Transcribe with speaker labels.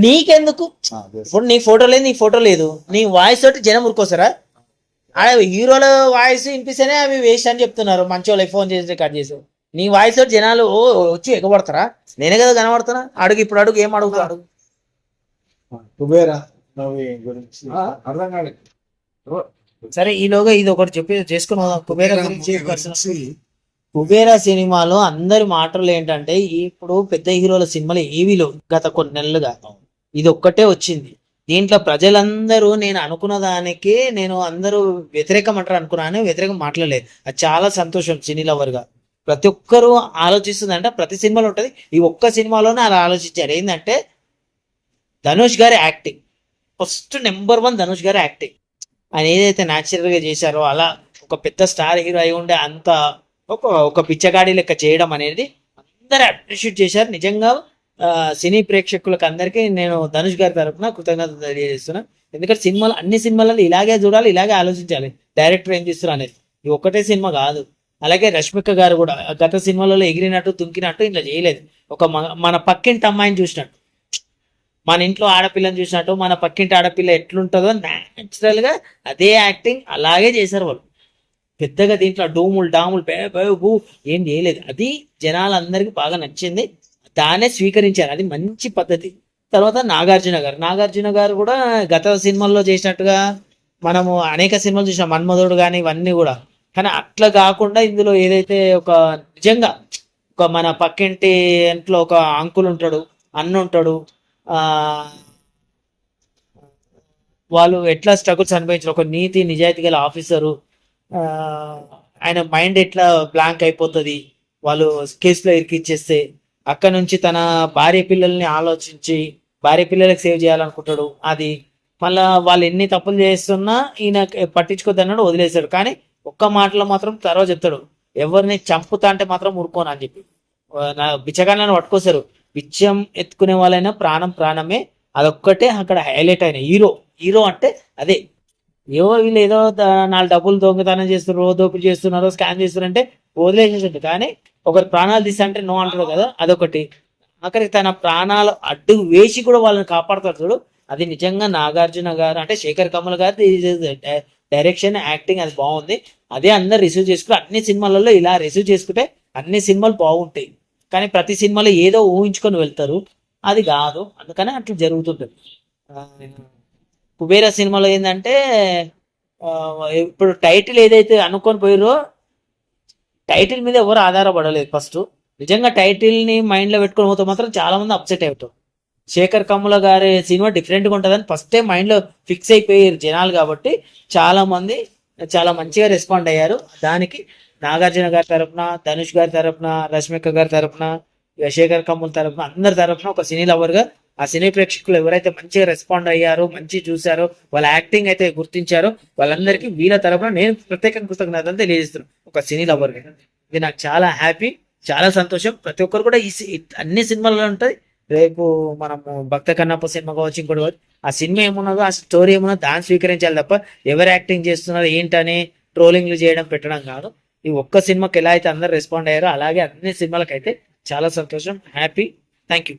Speaker 1: నీకెందుకు?
Speaker 2: అదే.
Speaker 1: ఇప్పుడు నీ ఫోటో లేదు నీ ఫోటో లేదు. నీ వాయిస్ తోటి జనం ఊరుకోసారా ఆడ హీరోల వాయిస్ వినిపిస్తేనే అవి వేస్ట్ అని చెప్తున్నారు. మంచి వాళ్ళకి ఫోన్ చేసి కట్ చేసి నీ వాయిస్ తోటి జనాలు ఓ వచ్చి ఎగబడతారా? నేనే కదా కనబడుతున్నా. అడుగు ఇప్పుడు అడుగు ఏం అడుగుతా అడుగు.
Speaker 2: కుబేరా మూవీ గురించి
Speaker 3: ఆ?
Speaker 2: అర్థం కాలేదు.
Speaker 1: సరే ఈలోగా ఇది ఒకటి చెప్పి చేసుకుని. కుబేరా గురించి. కుబేరా సినిమాలో అందరి మాటలు ఏంటంటే ఇప్పుడు పెద్ద హీరోల సినిమాలు ఏవి లేవు. గత కొన్ని నెలలుగా ఇది ఒక్కటే వచ్చింది. దీంట్లో ప్రజలందరూ నేను అనుకున్న దానికి నేను అందరూ వ్యతిరేకం అంటారు అనుకున్నాను వ్యతిరేకం మాట్లాడలేదు. అది చాలా సంతోషం సినీ లవర్గా ప్రతి ఒక్కరూ ఆలోచిస్తుందంటే ప్రతి సినిమాలో ఉంటుంది. ఈ ఒక్క సినిమాలోనే అలా ఆలోచించారు. ఏంటంటే ధనుష్ గారి acting. First number one Dhanush గారి యాక్టింగ్. ఆయన ఏదైతే న్యాచురల్గా చేశారో అలా ఒక పెద్ద స్టార్ హీరో అయి ఉండే అంత ఒక ఒక పిచ్చగాడి లెక్క చేయడం అనేది అందరూ అప్రిషియేట్ చేశారు. నిజంగా సినీ ప్రేక్షకులకు అందరికీ నేను ధనుష్ గారి తరపున కృతజ్ఞత తెలియజేస్తున్నా. ఎందుకంటే సినిమాలు అన్ని సినిమాలలో ఇలాగే చూడాలి ఇలాగే ఆలోచించాలి. డైరెక్టర్ ఏం చేస్తున్నారు అనేది. ఇది ఒకటే సినిమా కాదు. అలాగే రష్మిక గారు కూడా గత సినిమాలలో ఎగిరినట్టు తుంకినట్టు ఇట్లా చేయలేదు. ఒక మ- మన పక్కింటి అమ్మాయిని చూసినట్టు. మన ఇంట్లో ఆడపిల్లని చూసినట్టు మన పక్కింటి ఆడపిల్ల ఎట్లుంటుందో న్యాచురల్గా అదే యాక్టింగ్ అలాగే చేశారు వాళ్ళు. పెద్దగా దీంట్లో డూములు డాములు బే ఏం చేయలేదు. అది జనాలందరికీ బాగా నచ్చింది. దాన్నే స్వీకరించారు. అది మంచి పద్ధతి. తర్వాత నాగార్జున గారు. నాగార్జున గారు కూడా గత సినిమాల్లో చేసినట్టుగా మనము అనేక సినిమాలు చూసినాం. మన్మధుడు కానీ ఇవన్నీ కూడా. కానీ అట్లా కాకుండా ఇందులో ఏదైతే ఒక నిజంగా ఒక మన పక్కింటి ఇంట్లో ఒక అంకుల్ ఉంటాడు అన్న ఉంటాడు వాళ్ళు ఎట్లా స్ట్రగుల్స్ అనుభవించారు? ఒక నీతి నిజాయితీ గల ఆఫీసరు ఆయన మైండ్ ఎట్లా బ్లాంక్ అయిపోతుంది? వాళ్ళు కేసులో ఇరికిచ్చేస్తే అక్కడ నుంచి తన భార్య పిల్లల్ని ఆలోచించి భార్య పిల్లలకు సేవ్ చేయాలనుకుంటాడు. అది మళ్ళా వాళ్ళు ఎన్ని తప్పులు చేస్తున్నా ఈయన పట్టించుకోద్దన్నాడు వదిలేశాడు. కానీ ఒక్క మాటలో మాత్రం తర్వాత చెప్తాడు. ఎవరిని చంపుతా అంటే మాత్రం ఊరుకోను అని చెప్పి. నా బిచ్చగాళ్ళని పట్టుకోసారు బిచ్చం ఎత్తుకునే వాళ్ళైనా ప్రాణం ప్రాణమే. అదొక్కటే అక్కడ హైలైట్ అయిన హీరో. హీరో అంటే అదే. ఏవో వీళ్ళు ఏదో నాలుగు డబ్బులు దొంగతనం చేస్తున్నారు దోపిడీ చేస్తున్నారో స్కామ్ చేస్తున్నారంటే అంటే కానీ ఒకరి ప్రాణాలు తీసి అంటే నో అంటారు కదా అదొకటి. అక్కడికి తన ప్రాణాలు అడ్డు వేసి కూడా వాళ్ళని కాపాడతారు చూడు. అది నిజంగా నాగార్జున గారు అంటే శేఖర్ కమల్ గారు డైరెక్షన్ యాక్టింగ్ అది బాగుంది. అదే అందరు రిసీవ్ చేసుకుని అన్ని సినిమాలలో ఇలా రిసీవ్ చేసుకుంటే అన్ని సినిమాలు బాగుంటాయి. కానీ ప్రతి సినిమాలో ఏదో ఊహించుకొని వెళ్తారు. అది కాదు. అందుకని అట్లా జరుగుతుంటుంది. కుబేర సినిమాలో ఏంటంటే ఇప్పుడు టైటిల్ ఏదైతే అనుకొని పోయారో టైటిల్ మీద ఎవరు ఆధారపడలేదు ఫస్ట్. నిజంగా టైటిల్ని మైండ్లో మైండ్ పెట్టుకొని పోతే మాత్రం చాలా మంది అప్సెట్ అవుతారు శేఖర్ కమ్ముల గారి సినిమా డిఫరెంట్గా ఉంటుందని ఫస్ట్ మైండ్లో ఫిక్స్ అయిపోయారు జనాలు కాబట్టి చాలా మంది చాలా మంచిగా రెస్పాండ్ అయ్యారు. దానికి నాగార్జున గారి తరపున ధనుష్ గారి తరపున రష్మిక గారి తరపున శేఖర్ కమ్ముల తరపున అందరి తరపున ఒక సినీ లవర్గా ఆ సినీ ప్రేక్షకులు ఎవరైతే మంచిగా రెస్పాండ్ అయ్యారో మంచి చూశారో వాళ్ళ యాక్టింగ్ అయితే గుర్తించారో వాళ్ళందరికీ వీళ్ళ తరపున నేను ప్రత్యేకంగా కృతజ్ఞతలు తెలియజేస్తున్నాను. ఒక సినీ లవర్గా. ఇది నాకు చాలా హ్యాపీ చాలా సంతోషం. ప్రతి ఒక్కరు కూడా ఈ సి- అన్ని సినిమాల్లో ఉంటుంది. రేపు మనము భక్త కన్నప్ప సినిమా కావచ్చు ఇంకోటి కావచ్చు ఆ సినిమా ఏమున్నదో ఆ స్టోరీ ఏమున్నదో దాన్ని స్వీకరించాలి తప్ప ఎవరు యాక్టింగ్ చేస్తున్నారు ఏంటని ట్రోలింగ్లు చేయడం పెట్టడం కాదు. ఈ ఒక్క సినిమాకి ఎలా అయితే అందరు రెస్పాండ్ అయ్యారో అలాగే అన్ని సినిమాలకైతే చాలా సంతోషం హ్యాపీ థ్యాంక్ యూ